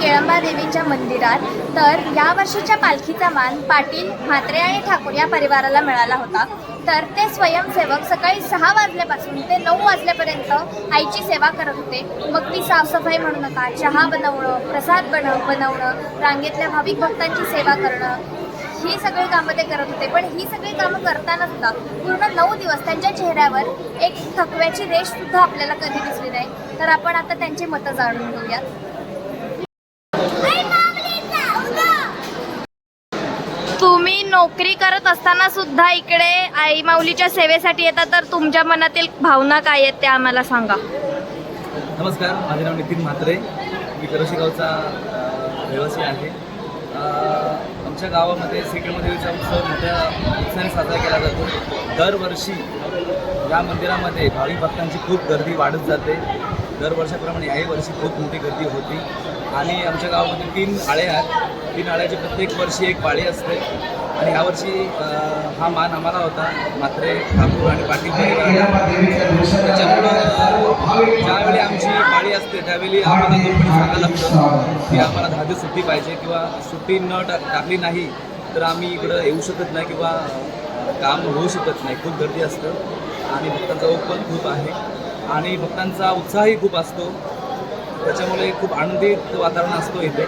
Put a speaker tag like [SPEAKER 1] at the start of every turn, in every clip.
[SPEAKER 1] केळंबा देवीच्या मंदिरात. तर या वर्षीच्या पालखीचा मान पाटील म्हात्रे आणि ठाकूर या परिवाराला मिळाला होता. तर ते स्वयंसेवक सकाळी सहा वाजल्यापासून ते नऊ वाजल्यापर्यंत आईची सेवा करत होते. मग ती साफसफाई म्हणू नका चहा बनवणं प्रसाद बनव बनवणं रांगेतल्या भाविक भक्तांची सेवा करणं ही सगळी कामं ते करत होते. पण ही सगळी कामं करताना सुद्धा पूर्ण नऊ दिवस त्यांच्या चेहऱ्यावर एक थकव्याची रेष सुद्धा आपल्याला कधी दिसली नाही. तर आपण आता त्यांची मतं जाणून घेऊयात तुम्ही नोकरी करत असताना सुद्धा इकडे आई माऊलीच्या सेवेसाठी येतात. तर तुमच्या मनातील भावना काय आहेत त्या आम्हाला सांगा.
[SPEAKER 2] नमस्कार माझे नाव नितीन म्हात्रे. मी करशी गावचा रहिवासी आहे. आमच्या गावामध्ये श्रीकृष्णदेवीचा उत्सव मोठ्या उत्साहाने साजरा केला जातो. दरवर्षी या मंदिरामध्ये भाविक भक्तांची खूप गर्दी वाढत जाते. दरवर्षाप्रमाणे याही वर्षी खूप मोठी गर्दी होती. आणि आमच्या गावामध्ये तीन आळे आहेत. तीन आळ्याची प्रत्येक वर्षी एक पाळी असते. आणि यावर्षी हा मान आम्हाला होता. मात्रे ठाकूर आणि पाटील त्याच्यामुळं ज्यावेळी आमची पाळी असते त्यावेळी आम्हाला कंपनी सांगायला लागतं की आम्हाला दहा दिवस सुट्टी पाहिजे किंवा सुट्टी न टाकली नाही तर आम्ही इकडं येऊ शकत नाही किंवा काम होऊ शकत नाही. खूप गर्दी असतं. आणि भक्तांचा ओपन खूप आहे. आणि भक्तांचा उत्साहही खूप असतो. त्याच्यामुळे खूप आनंदित वातावरण असतो इथे.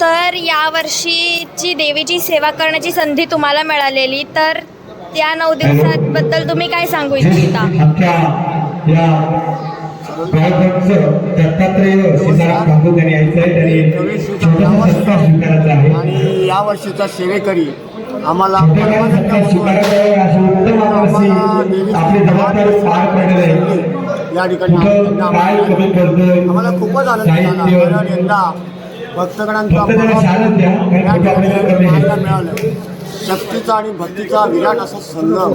[SPEAKER 1] तर या वर्षीची देवीची सेवा करण्याची संधी तुम्हाला मिळालेली तर त्या नऊ दिवसांबद्दल तुम्ही काय सांगू इच्छिता?
[SPEAKER 3] आणि या वर्षीचा सेवेकरी आम्हाला
[SPEAKER 4] छोट्या
[SPEAKER 3] या ठिकाणी आम्हाला खूपच आनंद झाला. कारण यंदा भक्तगणांचा या ठिकाणी पाहायला. मिळालं. शक्तीचा आणि भक्तीचा विराट असा संगम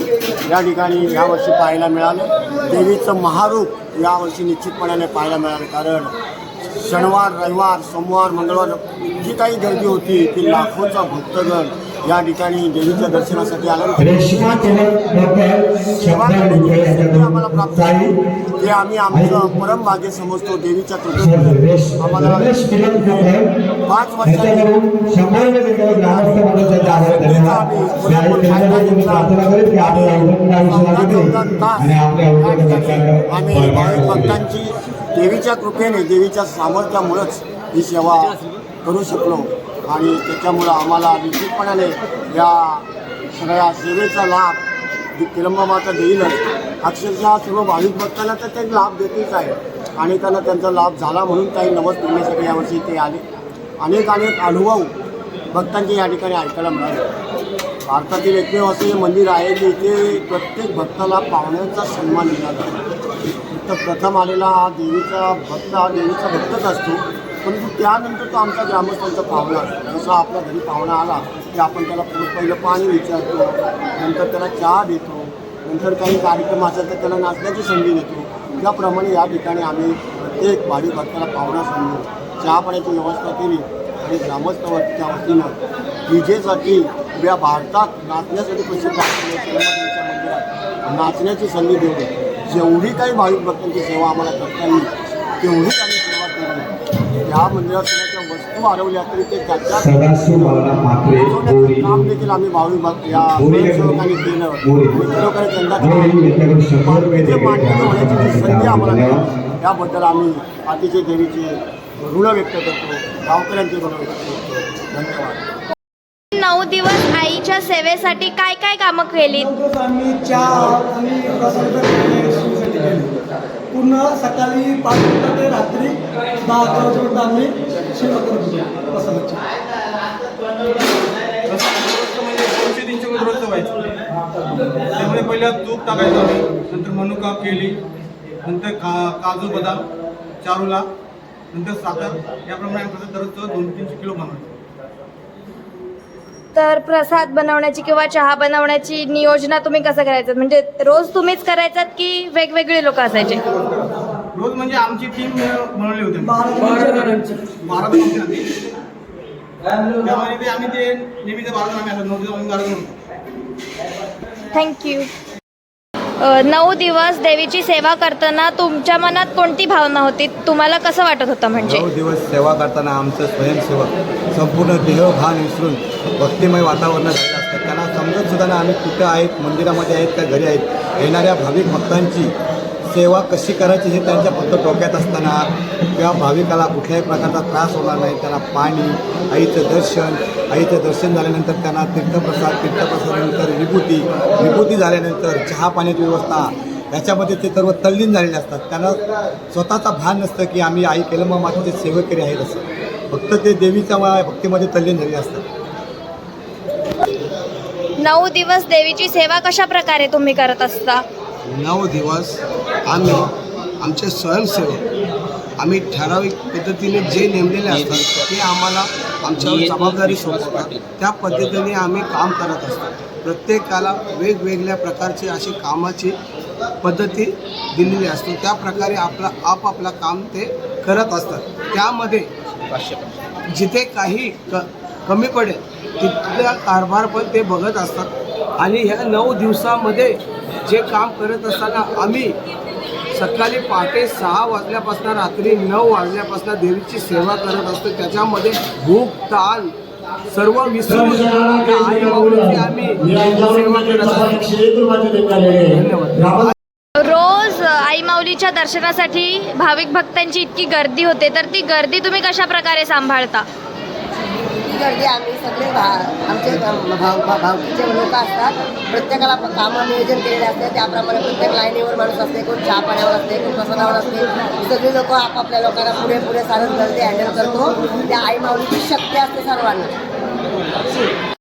[SPEAKER 3] या ठिकाणी यावर्षी पाहायला मिळालं. देवीचं महारूप यावर्षी निश्चितपणाने पाहायला मिळालं कारण शनिवार रविवार सोमवार मंगळवार जी काही गर्दी होती ती लाखोचा भक्तगण या ठिकाणी देवीच्या दर्शनासाठी आलं. सेवा करण्याची आम्हाला प्राप्त झाली. ते आम्ही आमचं परम भाग्य समजतो देवीच्या कृपेमुळे. आम्हाला पाच वर्षांनी आम्ही भक्तांची देवीच्या कृपेने देवीच्या सामर्थ्यामुळंच ही सेवा करू शकलो. आणि त्याच्यामुळं आम्हाला निश्चितपणाने या सगळ्या सेवेचा लाभ किरंबामाता देईलच. अक्षरशः सर्व भाविक भक्तांना तर ते लाभ देतेच आहे. अनेकांना त्यांचा लाभ झाला म्हणून काही नवस पुण्यासाठी यावर्षी ते आले. अनेक अनेक अनुभव भक्तांचे या ठिकाणी ऐकायला मिळाले. भारतातील एकमेव असं हे मंदिर आहे की इथे प्रत्येक भक्ताला पाहुण्यांचा सन्मान दिला जातो. तर प्रथम आलेला हा देवीचा भक्त हा देवीचा भक्तच असतो. परंतु त्यानंतर तो आमचा ग्रामस्थांचा पाहुणा असतो. जसा आपल्या घरी पाहुणा आला की आपण त्याला पहिलं पाणी विचारतो नंतर त्याला चहा देतो नंतर काही कार्यक्रम असेल तर त्याला नाचण्याची संधी देतो. त्याप्रमाणे या ठिकाणी आम्ही प्रत्येक भाविक भक्ताला पाहुणा समजून चहा पाण्याची व्यवस्था केली आणि ग्रामस्थांच्या वतीनं विजेसाठी या भारतात नाचण्यासाठी प्रसिद्ध असलेल्या मंदिरात नाचण्याची संधी देऊन जेवढी काही भाविक भक्तांची सेवा आम्हाला करता येईल तेवढीच आम्ही सेवा केली या मंदिरात सगळ्याच्या वस्तू हरवल्या तरी ते त्याच्या
[SPEAKER 4] सदाशिव बाळा मात्रे बोरी
[SPEAKER 3] काम देखील आम्ही भाविक भक्त या स्वयंसेवकांनी केलं. खरोखर त्यांना मान्य होण्याची जी संधी आम्हाला. मिळाली. त्याबद्दल आम्ही अतिशय देवीचे ऋण व्यक्त करतो. गावकऱ्यांचे ऋण व्यक्त करतो. धन्यवाद.
[SPEAKER 1] नऊ दिवस आईच्या सेवेसाठी काय काय कामं केली?
[SPEAKER 5] आम्ही चहा आणि सकाळी पाच वाजता ते रात्री दहा अकरा वाजेपर्यंत आम्ही सेवा करत होतो प्रसादाची
[SPEAKER 6] दोनशे तीनशे मध्ये रोजचं व्हायचं त्यामुळे पहिला तूप टाकायचं आम्ही नंतर मनुका केली नंतर का काजू बदाम चारूला नंतर साखर याप्रमाणे आम्ही कसं दररोजचं दोन तीनशे किलो बनवायचं.
[SPEAKER 1] तर प्रसाद बनवण्याची किंवा चहा बनवण्याची नियोजना तुम्ही कसं करायचं? म्हणजे रोज तुम्हीच करायचात की वेगवेगळे लोक असायचे?
[SPEAKER 6] रोज म्हणजे आमची टीम बनवली होती.
[SPEAKER 5] बारा जणांची
[SPEAKER 6] आम्ही. त्यामध्ये ते आम्ही ते नेहमीचे बारा जण आम्ही असं नऊ दिवस आम्ही बारा जण होतो
[SPEAKER 1] थँक्यू नऊ दिवस देवीची सेवा करताना तुमच्या मनात कोणती भावना होती? तुम्हाला कसं वाटत होतं म्हणजे?
[SPEAKER 7] नऊ दिवस सेवा करताना आमचं स्वयंसेवक संपूर्ण देहभान विसरून भक्तिमय वातावरण असतं. त्यांना समजत सुद्धा ना आम्ही कुठं आहेत मंदिरामध्ये आहेत का घरी आहेत. येणाऱ्या भाविक भक्तांची सेवा कशी करायची हे त्यांच्या फक्त डोक्यात असताना किंवा भाविकाला कुठल्याही प्रकारचा त्रास होणार नाही. त्यांना पाणी आईचं दर्शन आईचं दर्शन झाल्यानंतर त्यांना तीर्थप्रसाद तीर्थप्रसादानंतर विभूती विभूती झाल्यानंतर चहा पाण्याची व्यवस्था. याच्यामध्ये ते सर्व तल्लीन झालेले असतात. त्यांना स्वतःचा भान नसतं की आम्ही आई केलं मग माझे ते सेवकरी आहेत असं. फक्त ते देवीच्या भक्तीमध्ये तल्लीन झालेले असतात.
[SPEAKER 1] नऊ दिवस देवीची सेवा कशा प्रकारे तुम्ही करत असता?
[SPEAKER 8] नऊ दिवस आम्ही आमचे स्वयंसेवक आम्ही ठराविक पद्धतीने जे नेमलेले असतात ते आम्हाला आमच्यावर जबाबदारी सोपवतात. त्या पद्धतीने आम्ही काम करत असतो. प्रत्येकाला वेगवेगळ्या प्रकारची अशी कामाची पद्धती दिलेली असते. त्या प्रकारे आपला आपापला काम ते करत असतात. त्यामध्ये जिथे काही क कमी पडेल तिथला कारभार पण ते बघत असतात. आणि ह्या नऊ दिवसामध्ये जे काम करत असताना आम्ही सकाळी पहाटे सहा वाजल्यापासून रात्री नऊ वाजल्यापासून देवीची सेवा करत असतो. त्याच्यामध्ये भूक ताण सर्व विसरून त्या आई माऊलीची आम्ही सेवा करत असतो. धन्यवाद.
[SPEAKER 1] रोज आई माऊलीच्या दर्शनासाठी भाविक भक्तांची इतकी गर्दी होते. तर ती गर्दी तुम्ही कशा प्रकारे सांभाळता?
[SPEAKER 9] ही गर्दी आम्ही सगळे भा आमचे भाव भावचे भावकीचे लोक असतात. प्रत्येकाला कामं नियोजन केलेले असते. त्याप्रमाणे प्रत्येक लाईनीवर माणूस असते कोण चहा पाण्यावर असते कोण प्रसादावर असते. सगळे लोक आपापल्या लोकांना पुढे पुढे सारस गर्दी हँडल करतो. त्या आई माऊलीची शक्ती असते सर्वांना.